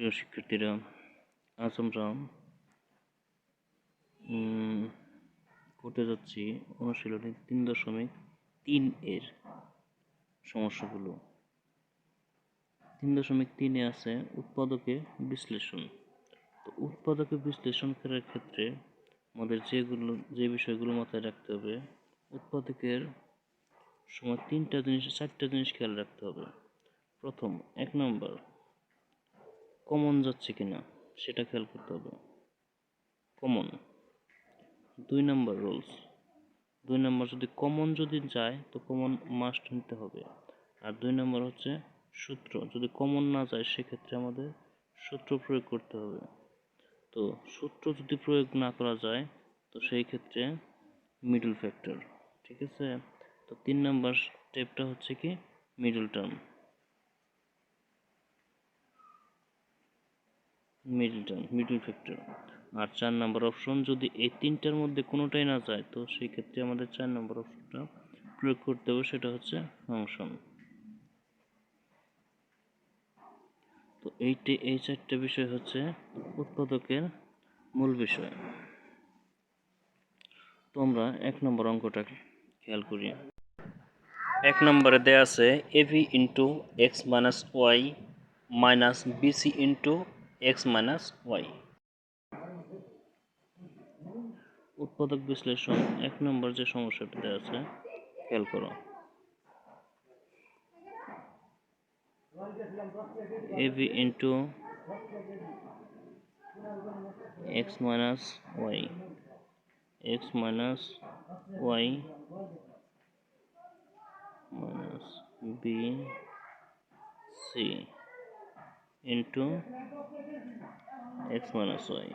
প্রিয় শিক্ষার্থীরা আজ আমরা করতে যাচ্ছি অনুশীলনী তিন দশমিক তিন এর সমস্যাগুলো তিন দশমিক তিনে আছে উৎপাদকে বিশ্লেষণ তো উৎপাদকে বিশ্লেষণ করার ক্ষেত্রে আমাদের যেগুলো যে বিষয়গুলো মাথায় রাখতে হবে উৎপাদকের সময় তিনটা জিনিস চারটা জিনিস খেয়াল রাখতে হবে প্রথম এক নম্বর কমন যাচ্ছে কিনা, সেটা খেয়াল করতে হবে। কমন, দুই নম্বর রুলস। দুই নম্বর যদি কমন যদি যায়, তো কমন মাস্ট নিতে হবে। আর দুই নম্বর হচ্ছে সূত্র। যদি কমন না যায়, সেক্ষেত্রে আমাদের সূত্র প্রয়োগ করতে হবে। তো সূত্র যদি প্রয়োগ না করা যায়, তো সেই ক্ষেত্রে মিডল ফ্যাক্টর ঠিক আছে? তো তিন নম্বর স্টেপটা হচ্ছে কি? Middle term middle term middle factor. আর চার নম্বর অপশন, যদি এই তিনটার মধ্যে কোনোটাই না যায়, তো সেই ক্ষেত্রে আমাদের চার নম্বর অপশনটা প্রয়োগ করতে হবে, সেটা হচ্ছে ফাংশন। তো এইটি, এই চারটে বিষয় হচ্ছে উৎপাদকের মূল বিষয়। তো আমরা এক নম্বর অঙ্কটা খেয়াল করি। এক নম্বরে দেয়া আছে AB into X minus Y minus BC into X minus Y উৎপাদক বিশ্লেষণ, এক নম্বর যে সমস্যাটা দেওয়া আছে, খেয়াল করো। AB into X minus Y X minus Y minus b c into x minus y.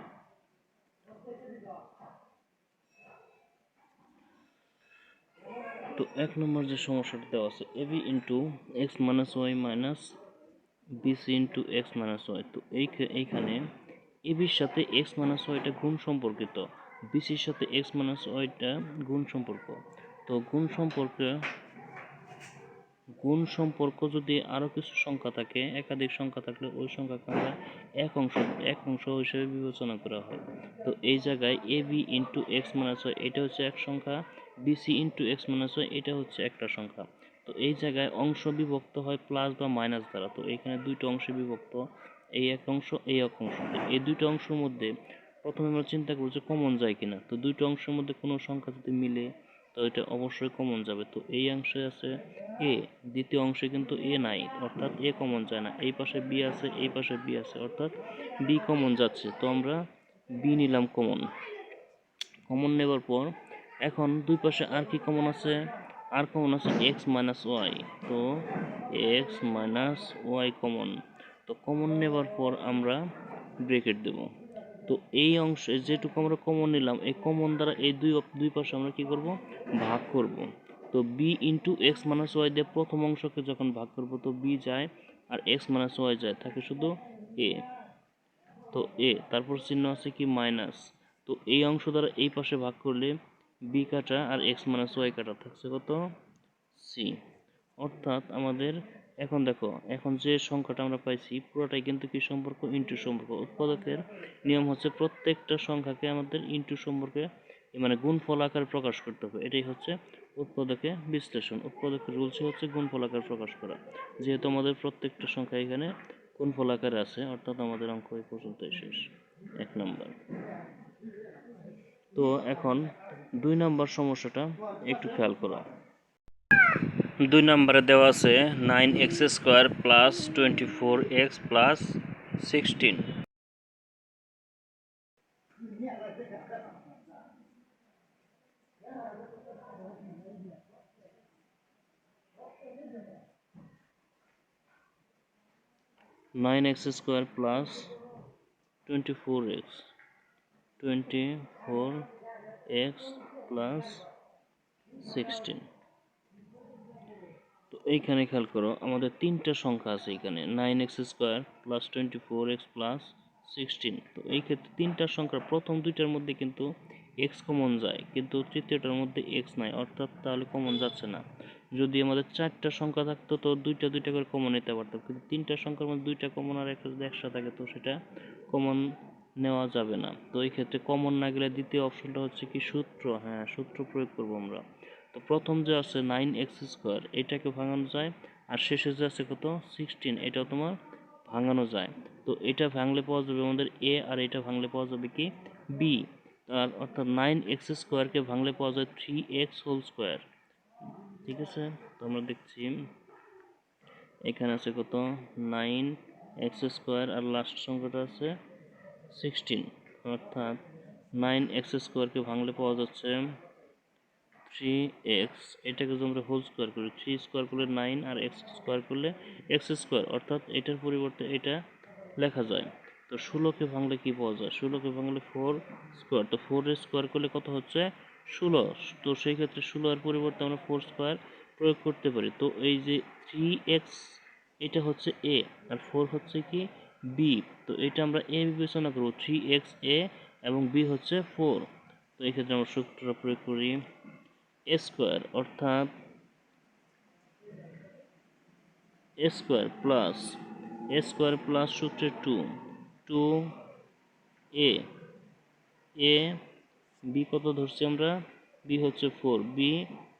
তো এক নম্বর যে সমস্যাটা দেওয়া আছে A B into X minus Y minus BC into X minus Y তো এই এইখানে এ বির সাথে এক্স মাইনাস ওয়াইটা গুণ সম্পর্কিত বিসির সাথে এক্স মাইনাস ওয়াইটা গুণ সম্পর্ক। তো গুণ সম্পর্কে গুণ সম্পর্ক যদি আরও কিছু সংখ্যা থাকে, একাধিক সংখ্যা থাকলে ওই সংখ্যাকে আমরা এক অংশ এক অংশ হিসেবে বিবেচনা করা হয়। তো এই জায়গায় A B into X minus Y এটা হচ্ছে এক সংখ্যা। BC into X minus Y এটা হচ্ছে একটা সংখ্যা। তো এই জায়গায় অংশ বিভক্ত হয় প্লাস বা মাইনাস দ্বারা। তো এখানে দুইটা অংশে বিভক্ত, এই এক অংশ, এই এক অংশ। এই দুইটা অংশের মধ্যে প্রথমে আমরা চিন্তা করব যে কমন যায় কিনা। তো দুইটা অংশের মধ্যে কোনো সংখ্যা যদি মিলে তো এটা অবশ্যই কমন যাবে। তো এই অংশে আছে এ দ্বিতীয় অংশে কিন্তু এ নাই, অর্থাৎ এ কমন যায় না। এই পাশে বি আছে, এই পাশে বি আছে, অর্থাৎ বি কমন যাচ্ছে। তো আমরা বি নিলাম কমন কমন নেবার পর এখন দুই পাশে আর কি কমন আছে? আর কমন আছে এক্স মাইনাস ওয়াই তো এক্স মাইনাস ওয়াই কমন তো কমন নেবার পর আমরা ব্রেকেট দেব। তো এই অংশে যেটুকু আমরা কমন নিলাম, এই কমন দ্বারা এই দুই দুই পাশে আমরা কি করব? ভাগ করব। তো B into X minus Y দিয়ে প্রথম অংশকে যখন ভাগ করব, তো বি যায় আর এক্স মাইনাস ওয়াই যায়, থাকে শুধু এ তো এ তারপর চিহ্ন আছে কি? মাইনাস তো এই অংশ দ্বারা এই পাশে ভাগ করলে বি কাটা আর এক্স মাইনাস ওয়াই কাটা, থাকছে কত? সি অর্থাৎ আমাদের এখন দেখো, এখন যে সংখ্যাটা আমরা পাইছি, পুরোটাই কিন্তু কি সম্পর্ক? ইন্টু সম্পর্ক। উৎপাদকের নিয়ম হচ্ছে প্রত্যেকটা সংখ্যাকে আমাদের ইন্টু সম্পর্কে মানে গুণফল আকারে প্রকাশ করতে হবে। এটাই হচ্ছে উৎপাদকে বিশ্লেষণ। উৎপাদকের রুলসই হচ্ছে গুণফল আকারে প্রকাশ করা। যেহেতু আমাদের প্রত্যেকটা সংখ্যা এখানে গুণফল আকারে আছে, অর্থাৎ আমাদের অঙ্ক এই পর্যন্তই শেষ। এক নম্বর। তো এখন দুই নম্বর সমস্যাটা একটু খেয়াল করো। দুই নম্বরে দেওয়া আছে nine X square plus twenty four X plus sixteen. Nine X square plus twenty four X. Twenty four X plus sixteen. এইখানে খেয়াল করো, আমাদের তিনটা সংখ্যা আছে এখানে nine X square plus twenty four X plus sixteen তো এই ক্ষেত্রে তিনটা সংখ্যার প্রথম দুইটার মধ্যে কিন্তু এক্স কমন যায়, কিন্তু তৃতীয়টার মধ্যে এক্স নাই, অর্থাৎ তাহলে কমন যাচ্ছে না। যদি আমাদের চারটা সংখ্যা থাকতো, তো দুইটা দুইটা করে কমন নিতে পারতাম, কিন্তু তিনটা সংখ্যার মধ্যে দুইটা কমন আর একটা যদি একসাথে থাকে, তো সেটা কমন নেওয়া যাবে না। তো এই ক্ষেত্রে কমন না গেলে দ্বিতীয় অপশনটা হচ্ছে কি সূত্র? হ্যাঁ সূত্র প্রয়োগ করব আমরা। তো প্রথম যে আছে নাইন এক্স স্কোয়ার, এটাকে ভাঙানো যায়। আর শেষে যে আছে কত? সিক্সটিন, এটাও তোমার ভাঙানো যায়। তো এটা ভাঙলে পাওয়া যাবে আমাদের এ, আর এটা ভাঙলে পাওয়া যাবে কি? বি। আর অর্থাৎ নাইন এক্স স্কোয়ারকে ভাঙলে পাওয়া যায় থ্রি এক্স হোল স্কোয়ার। ঠিক আছে? তো আমরা দেখছি এখানে আছে কত? নাইন এক্স স্কোয়ার, আর লাস্ট সংখ্যাটা আছে সিক্সটিন। অর্থাৎ নাইন এক্স স্কোয়ারকে ভাঙলে পাওয়া যাচ্ছে থ্রি এক্স এটাকে যদি আমরা হোল স্কোয়ার করি থ্রি স্কোয়ার করলে নাইন আর এক্স স্কোয়ার করলে এক্স স্কোয়ার অর্থাৎ এটার পরিবর্তে এটা লেখা যায়। তো ষোলোকে ভাঙলে কি পাওয়া যায়? ষোলোকে ভাঙলে ফোর স্কোয়ার তো ফোর স্কোয়ার করলে কত হচ্ছে? ষোলো। তো সেই ক্ষেত্রে ষোলো এর পরিবর্তে আমরা ফোর স্কোয়ার প্রয়োগ করতে পারি। তো এই যে থ্রি এক্স এটা হচ্ছে এ আর ফোর হচ্ছে কি? বি তো এটা আমরা এ বিবেচনা করব থ্রি এক্স এ এবং বি হচ্ছে ফোর তো এই ক্ষেত্রে আমরা সূত্রটা প্রয়োগ করি। স্কোয়ার অর্থাৎ স্কোয়ার প্লাস স্কোয়ার প্লাস সূত্রে two two A A B কত ধরছি আমরা? বি হচ্ছে four, B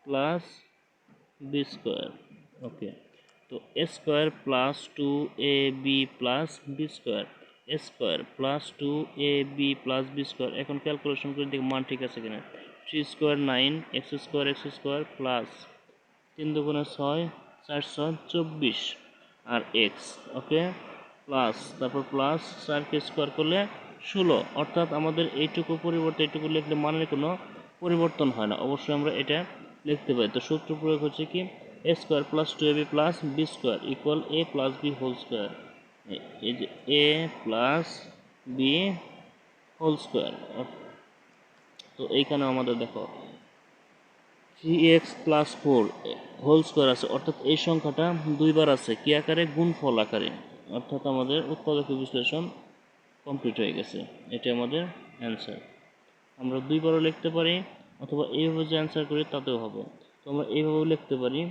plus B square, okay. তো square plus two A B plus B square square plus two A B plus B square. এখন calculation করে দেখি মান ঠিক আছে কিনা। Three square nine, X square X square plus তিন দুগুণে ছয় চারশো চব্বিশ আর এক্স, ওকে? প্লাস, তারপর প্লাস চারকে স্কোয়ার করলে ষোলো। অর্থাৎ আমাদের এইটুকু পরিবর্তে, এইটুকু লিখলে মানের কোনো পরিবর্তন হয় না। অবশ্যই আমরা এটা লিখতে পারি। তো সূত্র প্রয়োগ হচ্ছে কি? A square plus two A B plus B square equal A plus B whole square এই যে A plus B whole square তো এইখানে আমাদের দেখো three X plus four whole square আছে, অর্থাৎ এই সংখ্যাটা দুইবার আছে, কি আকারে? গুণফল আকারে। অর্থাৎ আমাদের উৎপাদক বিশ্লেষণ কমপ্লিট হয়ে গেছে। এটা আমাদের অ্যান্সার আমরা দুইবারও লিখতে পারি, অথবা এইভাবে যে অ্যান্সার করি, তাতেও হবে। তো আমরা এইভাবেও লিখতে পারি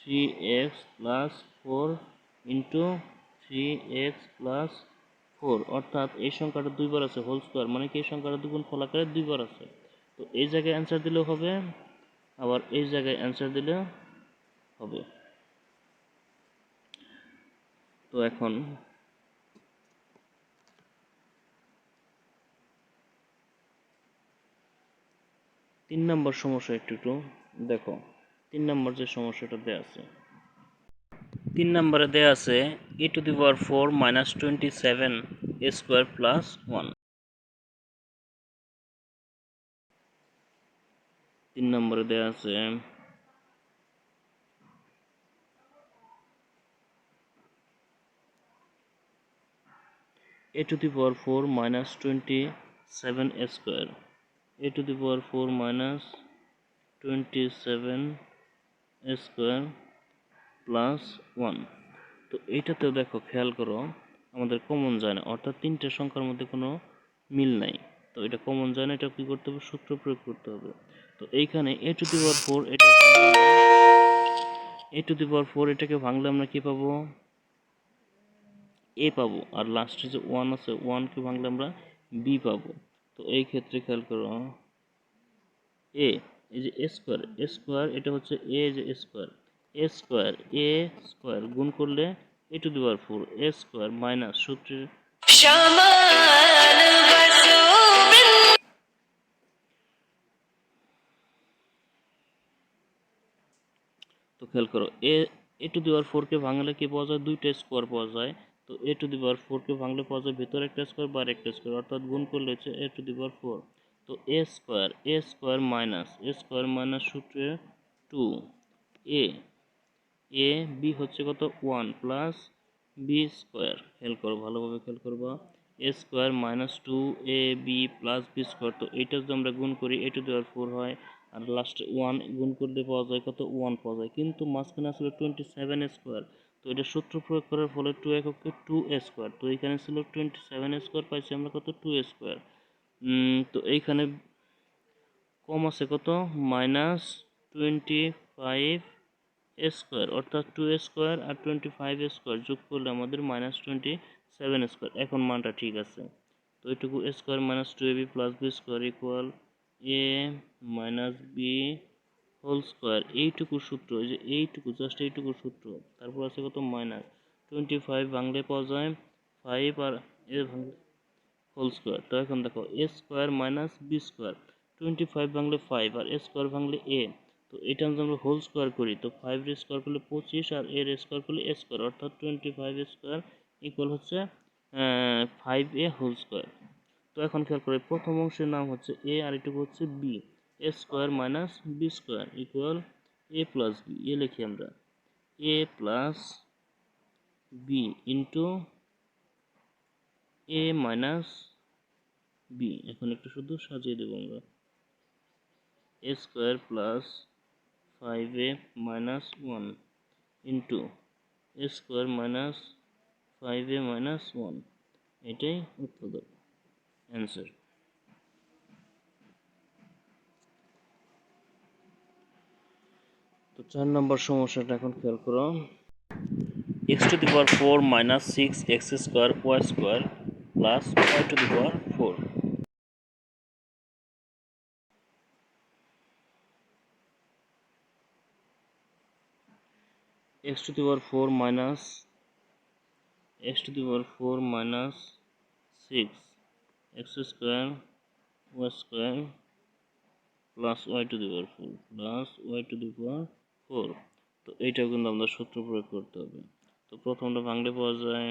three X plus four into three X plus four অর্থাৎ এই সংখ্যাটা দুইবার আছে হোল স্কোয়ার মানে কি এই সংখ্যাটা দুগুণ ফল আকারে দুইবার আছে। তো এই জায়গায় অ্যান্সার দিলেও হবে, আবার এই জায়গায় অ্যান্সার দিলে হবে। তো এখন তিন নম্বর সমস্যা একটু একটু দেখো। তিন নম্বর যে সমস্যাটা দেওয়া আছে, তিন নম্বরে দেওয়া আছে A to the power four minus twenty seven square plus one তিন নম্বরে দেওয়া আছে। A to the power 4 minus 27 square. A to the power 4 minus 27 square plus one তো এইটাতেও দেখো, খেয়াল করো, আমাদের কমন যায় না। অর্থাৎ তিনটে সংখ্যার মধ্যে কোনো মিল নাই। তো এটা কমন যায় না, এটা কী করতে হবে? সূত্র প্রয়োগ করতে হবে। তো এইখানে এ টু দি পাওয়ার ফোর এটা এ টু দি পাওয়ার ফোর এটাকে ভাঙলে আমরা কী পাবো? এ পাবো। আর লাস্টে যে ওয়ান আছে ওয়ানকে ভাঙলে আমরা বি পাবো। তো এই ক্ষেত্রে খেয়াল করো এ এই যে এ স্কোয়ার এ স্কোয়ার এটা হচ্ছে এ যে square A square A square গুণ করলে A to the power four A square minus সূত্রের খেয়াল করো, এ এ টু দি পাওয়ার ফোরকে ভাঙলে কি পাওয়া যায়? দুইটা স্কোয়ার পাওয়া যায়। তো এ টু দি পাওয়ার ফোরকে ভাঙলে পাওয়া যায় ভেতরে একটা স্কোয়ার বাইরে একটা স্কোয়ার অর্থাৎ গুণ করলে হচ্ছে এ টু দি পাওয়ার ফোর তো A square A square minus A square minus সূত্রে টু এ এ বি হচ্ছে কত? ওয়ান প্লাস বি স্কোয়ার খেয়াল করো, ভালোভাবে খেয়াল করবা। A square minus two A B plus B square তো এইটা যদি আমরা গুণ করি, এ টু দি পাওয়ার ফোর হয় আর লাস্টে ওয়ান গুণ করলে পাওয়া যায় কত? ওয়ান পাওয়া যায়। কিন্তু মাঝখানে আসলে টোয়েন্টি সেভেন স্কোয়ার তো এটা সূত্র প্রয়োগ করার ফলে টু এককে টু স্কোয়ার তো এখানে ছিল টোয়েন্টি সেভেন স্কোয়ার পাইছি আমরা কত? টু স্কোয়ার তো এইখানে কম আছে কত? মাইনাস টোয়েন্টি ফাইভ স্কোয়ার অর্থাৎ টু স্কোয়ার আর টোয়েন্টি ফাইভ স্কোয়ার যোগ করলে আমাদের মাইনাস টোয়েন্টি সেভেন স্কোয়ার এখন মানটা ঠিক আছে। তো এইটুকু square minus two A B plus B square equal A minus B whole square এইটুকু সূত্র যে এইটুকু জাস্ট এইটুকু সূত্র। তারপর আছে কত? মাইনাস টোয়েন্টি ফাইভ ভাঙলে পাওয়া যায় ফাইভ আর এ ভাঙলে হোল স্কোয়ার তো এখন দেখো A square minus B square twenty five ভাঙলে ফাইভ আর এ স্কোয়ার ভাঙলে এ তো এটা যদি আমরা হোল স্কোয়ার করি, তো ফাইভ এর স্কোয়ার করলে পঁচিশ আর এর স্কোয়ার করলে এ স্কোয়ার অর্থাৎ টোয়েন্টি ফাইভ স্কোয়ার ইকুয়াল হচ্ছে ফাইভ এ হোল স্কোয়ার তো এখন খেয়াল করে, প্রথম অংশের নাম হচ্ছে এ আর এটুকু হচ্ছে B A square minus B square equal A plus B A লিখি আমরা। A plus B into A minus B এখন একটু শুধু সাজিয়ে দেবো আমরা। A square plus five A minus one into A square minus five A minus one এটাই উত্তর অ্যান্সার তো চার নম্বর সমস্যাটা এখন খেয়াল করো। X to the power four minus six X square Y square plus Y to the power four x to the power 4 minus x to the power 4 minus 6 x square, y square plus y to the power 4 plus y to the power 4 তো এইটাও কিন্তু আমাদের সূত্র প্রয়োগ করতে হবে। তো প্রথমটা ভাঙলে পাওয়া যায়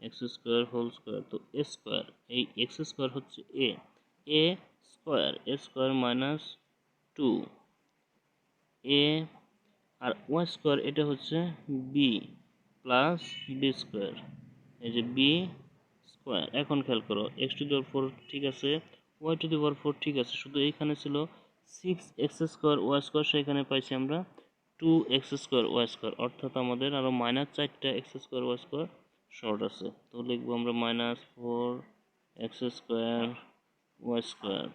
এক্স স্কোয়ার হোল স্কোয়ার তো এ স্কোয়ার এই এক্স স্কোয়ার হচ্ছে A A square A square minus two A R Y square এটা হচ্ছে বি প্লাস বি স্কোয়ার এই যে বি স্কোয়ার এখন খেয়াল করো X to the power four ঠিক আছে Y to the power four ঠিক আছে, শুধু এইখানে ছিল six X square Y square সেখানে পাইছি আমরা two X square Y square অর্থাৎ আমাদের আরও মাইনাস চারটা X square Y square short আছে। তো লিখব আমরা minus four X square Y square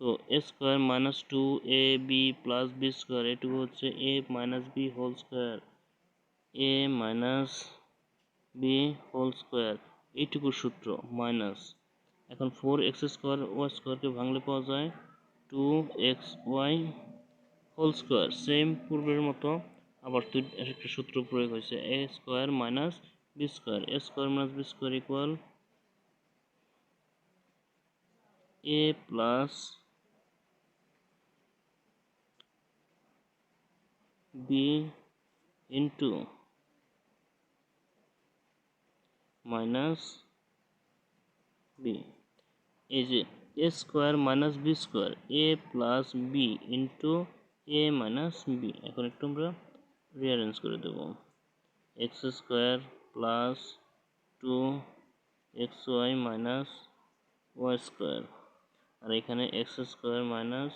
তো A square minus two A B plus B square এটুকু হচ্ছে A minus B whole square A minus B whole square এইটুকু সূত্র মাইনাস এখন ফোর এক্স স্কোয়ার ওয়াই স্কোয়ারকে ভাঙলে পাওয়া যায় two X Y whole square same পূর্বের মতো, আবার একটা সূত্র প্রয়োগ হয়েছে A square minus B square A square minus B square equal A plus B into minus B. এই যে, A square minus B square, A plus B into A minus B. এখন একটু আমরা রিয়ারেঞ্জ করে দেব। X square plus two X Y minus Y square. আর এখানে X square minus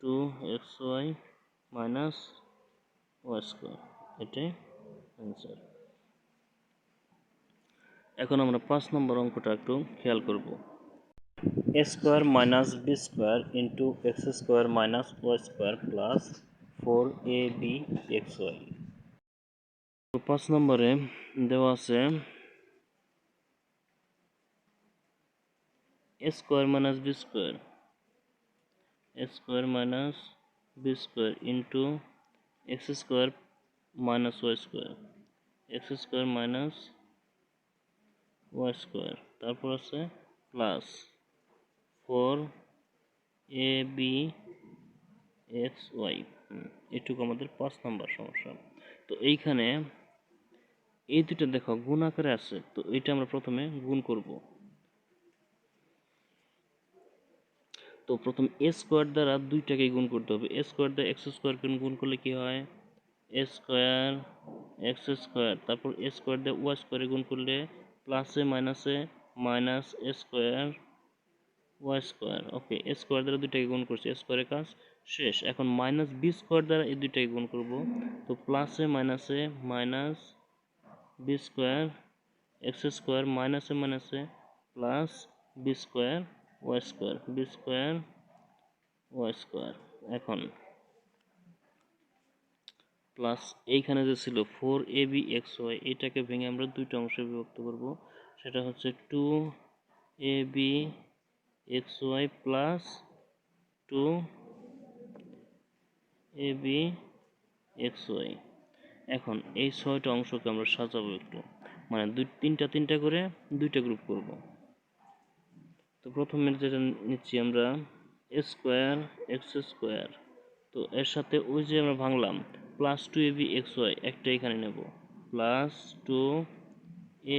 two X Y minus Y square. এটাই answer এখন আমরা পাঁচ নম্বর অঙ্কটা একটু খেয়াল করব। A square minus B square into X square minus Y square plus four A B X Y পাঁচ নম্বরে দেওয়া আছে A square minus B square A square minus B square into X square minus Y square X square minus Y square তারপর আছে plus four A B X Y এটুকু আমাদের পাঁচ number সমস্যা। তো এইখানে এই দুটো দেখো, গুণ আকারে আছে, তো এইটা আমরা প্রথমে গুণ করব। তো প্রথম এ স্কোয়ার দ্বারা দুইটাকে গুণ করতে হবে। এ স্কোয়ার দ্বারা এক্স স্কোয়ারকে গুণ করলে কি হয়? এ স্কোয়ার এক্স স্কোয়ার তারপর এ স্কোয়ার দিয়ে ওয়াই স্কোয়ারে গুণ করলে প্লাসে মাইনাসে minus square, Y square. Okay square দ্বারা দুইটাকে গুণ করছি স্কোয়ারের কাজ শেষ। এখন মাইনাস বি স্কোয়ার দ্বারা এই দুইটাকে গুণ করব। তো প্লাসে মাইনাসে minus B square, X square মাইনাসে মাইনাসে plus B square, Y square, B square, Y square. এখন প্লাস এইখানে যে ছিল four A B X Y এটাকে ভেঙে আমরা দুইটা অংশে বিভক্ত করব। সেটা হচ্ছে two A B X Y plus two A B X Y এখন এই ছয়টা অংশকে আমরা সাজাবো একটু। মানে দুই, তিনটা তিনটা করে দুইটা গ্রুপ করব। তো প্রথমে যেটা নিচ্ছি আমরা স্কোয়ার এক্স স্কোয়ার তো এর সাথে ওই যে আমরা ভাঙলাম plus two A B X Y একটা এখানে নেব। Plus two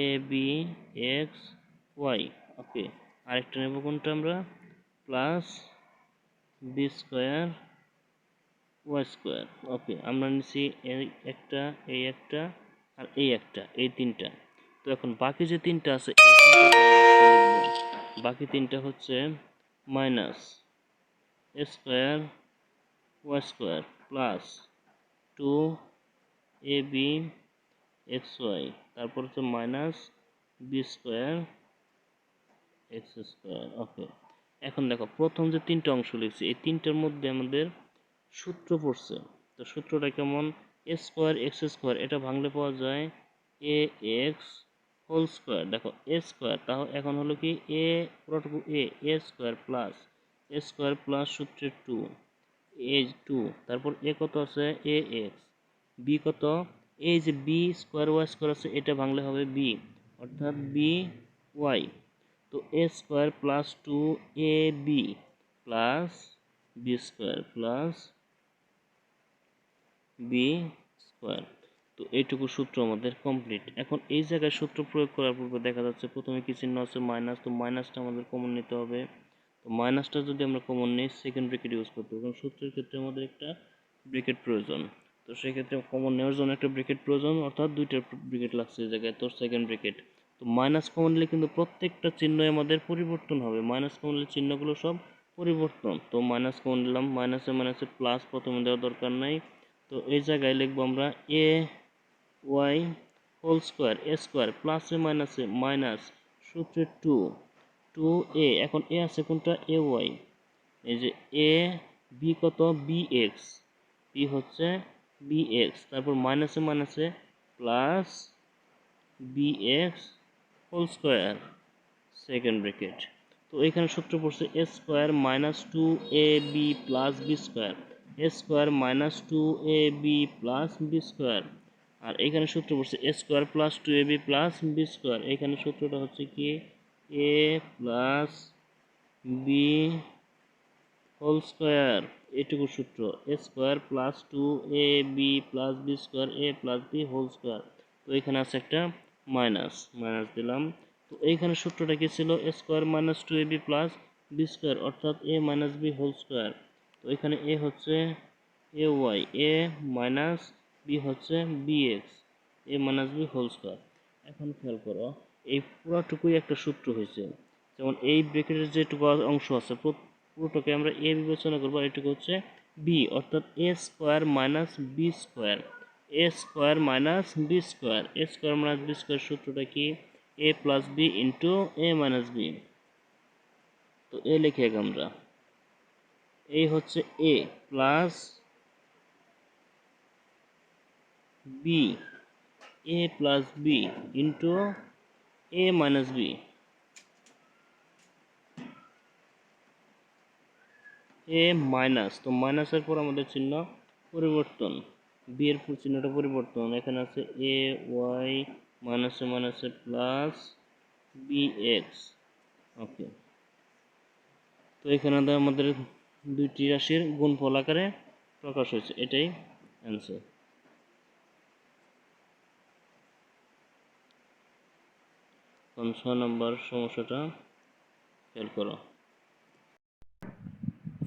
A B X Y okay আরেকটা নেব কোনটা আমরা? Plus B square Y square okay আমরা নিচ্ছি এই একটা এই একটা, আর এই একটা, এই তিনটা। তো এখন বাকি যে তিনটা আছে। বাকি তিনটা হচ্ছে minus square Y square plus two A B X Y, তারপর হচ্ছে minus B square X square, okay. এখন দেখো, প্রথম যে তিনটা অংশ লিখছি, এই তিনটার মধ্যে আমাদের সূত্র পড়ছে। তো সূত্রটা কেমন? এ স্কোয়ার এক্স স্কোয়ার, এটা ভাঙলে পাওয়া যায় এ এক্স হোল স্কোয়ার। দেখো, এ স্কোয়ার তাও এখন হলো কি এ পুরোটুকু A A square plus, A square plus সূত্রের টু। A two. তারপর এ কত আছে? এ এক্স। বি কত? এই বি স্কোয়ার ওয়াই স্কোয়ার আছে, এটা ভাঙলে হবে বি। অর্থাৎ বি ওয়াই। তো A square plus two A B plus B square plus B square. তো এইটুকু সূত্র আমাদের কমপ্লিট। এখন এই জায়গায় সূত্র প্রয়োগ করার পূর্বে দেখা যাচ্ছে প্রথমে কি চিহ্ন আছে? মাইনাস। তো মাইনাসটা আমাদের কমন নিতে হবে। মাইনাসটা যদি আমরা কমন নিই সেকেন্ড ব্রেকেট ইউজ করতে কারণ সূত্রের ক্ষেত্রে আমাদের একটা ব্রেকেট প্রয়োজন। তো সেই ক্ষেত্রে কমন নেওয়ার জন্য একটা ব্রেকেট প্রয়োজন, অর্থাৎ দুইটা ব্রেকেট লাগছে এই জায়গায় তো সেকেন্ড ব্রেকেট তো মাইনাস কমন নিলে কিন্তু প্রত্যেকটা চিহ্নই আমাদের পরিবর্তন হবে। মাইনাস কমন নিলে চিহ্নগুলো সব পরিবর্তন। তো মাইনাস কমন নিলাম মাইনাসে মাইনাসে প্লাস প্রথমে দেওয়ার দরকার নাই। তো এই জায়গায় লিখব আমরা a y whole square a square প্লাসে মাইনাসে মাইনাস সূত্রে টু টু এ এখন এ আছে কোনটা? এ ওয়াই এই যে এ বি কত? বি এক্স বি হচ্ছে বি এক্স তারপর মাইনাসে মাইনাসে plus b x whole square second bracket তো এখানে সূত্র পড়ছে a square minus two a b plus b square a square minus two a b plus b square আর এখানে সূত্র পড়ছে a square plus two a b plus b square এখানে সূত্রটা হচ্ছে কি? A plus b whole square এটুকু সূত্র। A square plus two a b plus b square a plus b whole square তো এখানে আছে একটা মাইনাস মাইনাস দিলাম। তো এইখানে সূত্রটা কি ছিল? A square minus two a b plus b square অর্থাৎ a minus b whole square তো এখানে এ হচ্ছে a y a minus b হচ্ছে b x a minus b whole square এখন খেয়াল করো। এই পুরোটুকুই একটা সূত্র হয়েছে। যেমন এই ব্রেকেটের যেটুকু অংশ আছে পুরোটাকে আমরা এ বিবেচনা করব, আর এটুকু হচ্ছে বি অর্থাৎ a square minus b square a square minus b square a square minus b square সূত্রটা কি? A plus b into a minus b তো এ লিখে আমরা। এই হচ্ছে a plus b a plus b into a minus b a minus তো মাইনাসের পর আমাদের চিহ্ন পরিবর্তন। বি এর চিহ্নটা পরিবর্তন। এখানে আছে এ ওয়াই মাইনাসে মাইনাসে প্লাস বি এক্স ওকে তো এখানে আমাদের দুইটি রাশির গুণফল আকারে প্রকাশ হয়েছে। এটাই অ্যান্সার এখন ছয় নম্বর সমস্যাটা খেয়াল করো।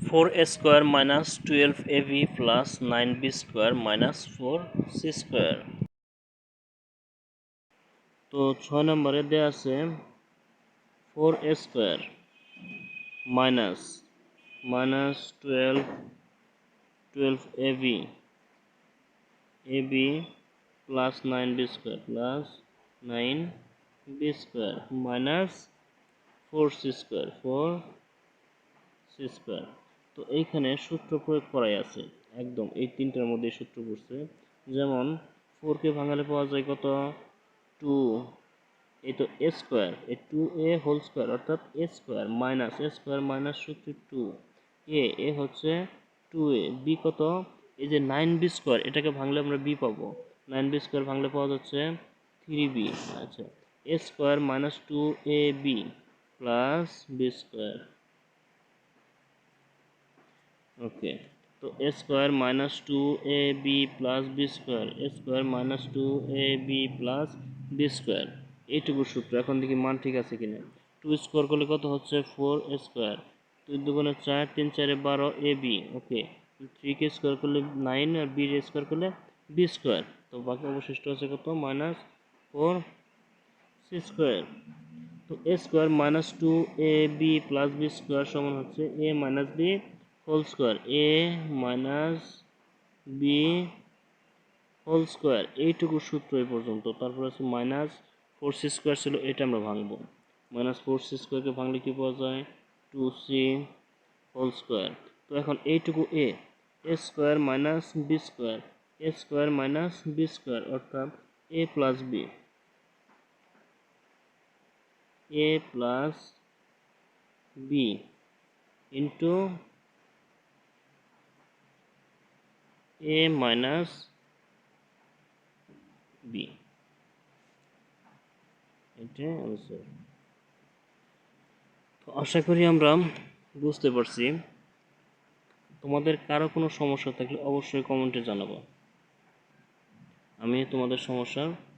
Four a square minus twelve a b plus nine b square minus four c square. তো ছয় নম্বরে দেওয়া আছে four a square minus minus twelve twelve a b a b plus nine b square plus nine b square minus four c square four c square তো এইখানে সূত্র প্রয়োগ করাই আছে, একদম এই তিনটার মধ্যে সূত্র পড়ছে। যেমন ফোরকে ভাঙালে পাওয়া যায় কত? টু এই তো এ স্কোয়ার এই টু এ হোল স্কোয়ার অর্থাৎ a square minus a square minus সূত্র টু এ এ হচ্ছে টু এ বি কত? এই যে নাইন বি স্কোয়ার এটাকে ভাঙলে আমরা বি পাবো। নাইন বি স্কোয়ার ভাঙলে পাওয়া যাচ্ছে থ্রি বি আচ্ছা। A minus two a b plus b square okay তো a square minus two a b plus b square a square minus two a b plus b square এইটুকু সূত্র। এখন দেখি মান ঠিক আছে কিনা। টু স্কোয়ার করলে কত হচ্ছে? ফোর স্কোয়ার দুই দুগুণে চার, তিন চারে বারো এ বি ওকে থ্রিকে স্কোয়ার করলে নাইন আর বি স্কোয়ার করলে বি স্কোয়ার তো বাকি অবশিষ্ট আছে কত? Minus four square. তো a square minus two a b plus b square সমান হচ্ছে a minus b whole square. A minus b whole square. এইটুকু সূত্র এই পর্যন্ত। তারপর আছে মাইনাস ফোর সি স্কোয়ার ছিল, এটা আমরা ভাঙবো। মাইনাস ফোর সি স্কোয়ারকে ভাঙলে কি পাওয়া যায়? Two c whole square. তো এখন এইটুকু a a square minus b square. A square minus b square, অর্থাৎ a plus b a plus b into a minus b এটা আনসার তো আশা করি আমরা বুঝতে পারছি। তোমাদের কারও কোনো সমস্যা থাকলে অবশ্যই কমেন্টে জানাব। আমি তোমাদের সমস্যার সম-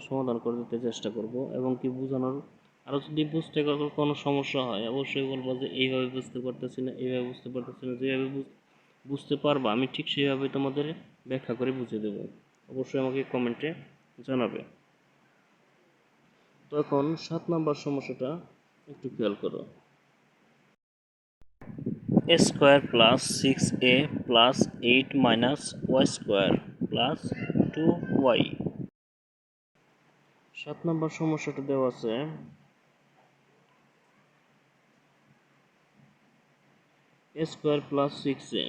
সমাধান করে দিতে চেষ্টা করব এবং কি বোঝানোর আরও যদি বুঝতে কোনো সমস্যা হয়, অবশ্যই বলব যে এইভাবে বুঝতে পারতেছি না, এইভাবে বুঝতে পারতেছি না, যেভাবে বুঝ- বুঝতে পারবা, আমি ঠিক সেইভাবে তোমাদের ব্যাখ্যা করে বুঝিয়ে দেবো। অবশ্যই আমাকে কমেন্টে জানাবে। তো এখন সাত নাম্বার সমস্যাটা একটু খেয়াল করো। A square plus six a plus eight minus y square plus two y. সাত নম্বর সমস্যাটা দেওয়া আছে। Square plus six a.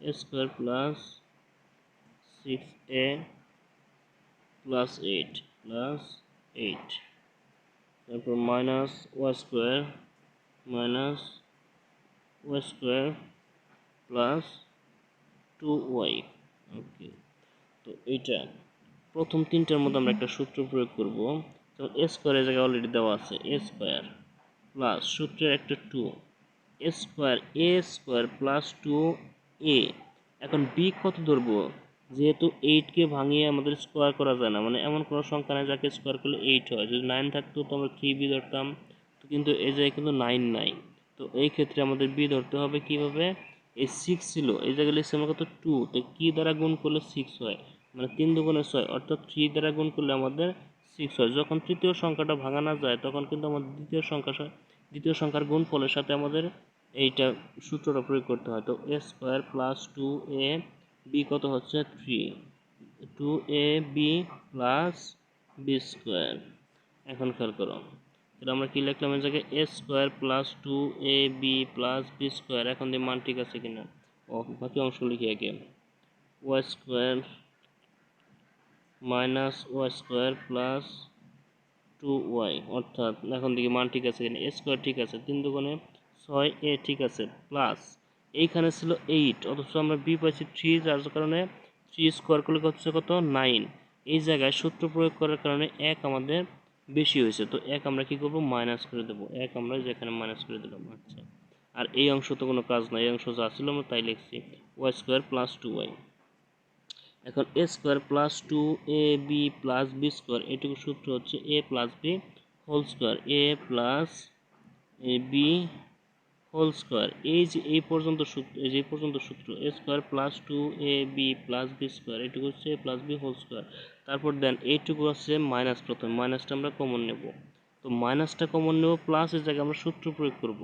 A square plus six a plus eight plus eight. তারপর minus y square, minus y square plus two y. Okay, তো এইটা প্রথম তিনটার মধ্যে আমরা একটা সূত্র প্রয়োগ করব। তো এ স্কোয়ারের জায়গায় অলরেডি দেওয়া আছে এ স্কোয়ার প্লাস সূত্রের একটা two a square a square plus two a এখন বি কত ধরবো? যেহেতু এইটকে ভাঙিয়ে আমাদের স্কোয়ার করা যায় না মানে এমন কোনো সংখ্যা নেই যাকে স্কোয়ার করলে এইট হয়। যদি নাইন থাকতো তো আমরা থ্রি বি ধরতাম কিন্তু এই জায়গায় কিন্তু নাইন নাই। তো এই ক্ষেত্রে আমাদের বি ধরতে হবে কীভাবে? এই সিক্স ছিল, এই জায়গায় লিখছে আমার কত? টু তো কি দ্বারা গুণ করলে সিক্স হয়? মানে তিন দুগুণে ছয়, অর্থাৎ থ্রি দ্বারা গুণ করলে আমাদের সিক্স হয়। যখন তৃতীয় সংখ্যাটা ভাঙানো যায়, তখন কিন্তু আমাদের দ্বিতীয় সংখ্যা দ্বিতীয় সংখ্যার গুণফলের সাথে আমাদের এইটা সূত্রটা প্রয়োগ করতে হয়। তো a square plus two a b কত হচ্ছে? Three two a b plus b square এখন খেয়াল করো। তাহলে আমরা কি লিখলাম এই জায়গায়? A square plus two a b plus b square এখন দিয়ে মান ঠিক আছে কিনা? ও, বাকি অংশ লিখে আগে। Y square minus y square plus two y. অর্থাৎ, এখন দিকে মান ঠিক আছে কিনা? এ স্কোয়ার ঠিক আছে, তিন দুগুণে ছয় এ ঠিক আছে, প্লাস এইখানে ছিল এইট, অথচ আমরা বি পাইছি থ্রি, যার কারণে থ্রি স্কোয়ার করলে হচ্ছে? কত? নাইন। এই জায়গায় সূত্র প্রয়োগ করার কারণে এক আমাদের বেশি হয়েছে, তো এক আমরা কি করব? মাইনাস করে দেবো। এক আমরা যেখানে মাইনাস করে দিলাম আচ্ছা। আর এই অংশ তো কোনো কাজ নাই, এই অংশ যা ছিল আমরা তাই লিখছি, y square plus two y. এখন a square plus two a b plus b square এটুকু সূত্র হচ্ছে a plus b whole square a plus a b whole square এই যে, এই পর্যন্ত সূত্র, এই যে পর্যন্ত সূত্র a square plus two a b plus b square এটুকু হচ্ছে a plus b whole square তারপর দেন এইটুকু হচ্ছে মাইনাস প্রথমে মাইনাসটা আমরা কমন নেব। তো মাইনাসটা কমন নেব প্লাস এর জায়গায় আমরা সূত্র প্রয়োগ করব।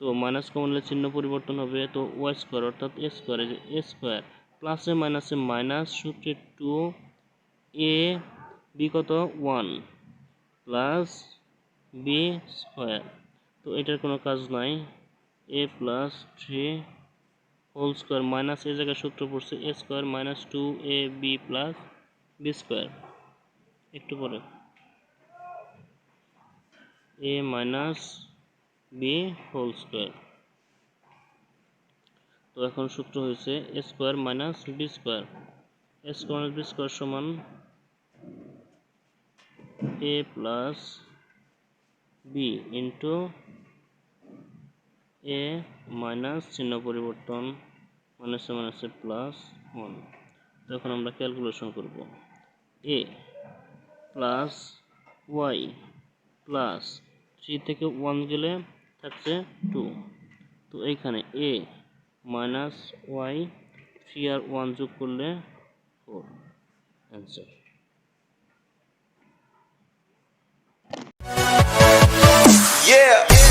তো মাইনাস কমন চিহ্ন পরিবর্তন হবে, তো ওয়াই স্কোয়ার অর্থাৎ এ স্কোয়ার এ স্কোয়ার প্লাসে মাইনাসে মাইনাস সূত্রে টু এ বি কত? One plus b square. তো এটার কোনো কাজ নাই। A plus three whole square minus এই জায়গায় সূত্র পড়ছে a square minus two a b plus b square. একটু পরে। A minus b whole square. তো এখন সূত্র হয়েছে square minus b square a square b square সমান a plus b into a minus চিহ্ন পরিবর্তন মাইনাসে মাইনাসে প্লাস ওয়ান তখন আমরা ক্যালকুলেশন করব। A plus y plus three থেকে ওয়ান গেলে থাকছে টু তো এইখানে এ মাইনাস ওয়াই থ্রি আর ওয়ান যোগ করলে ফোর অ্যান্সার Yeah.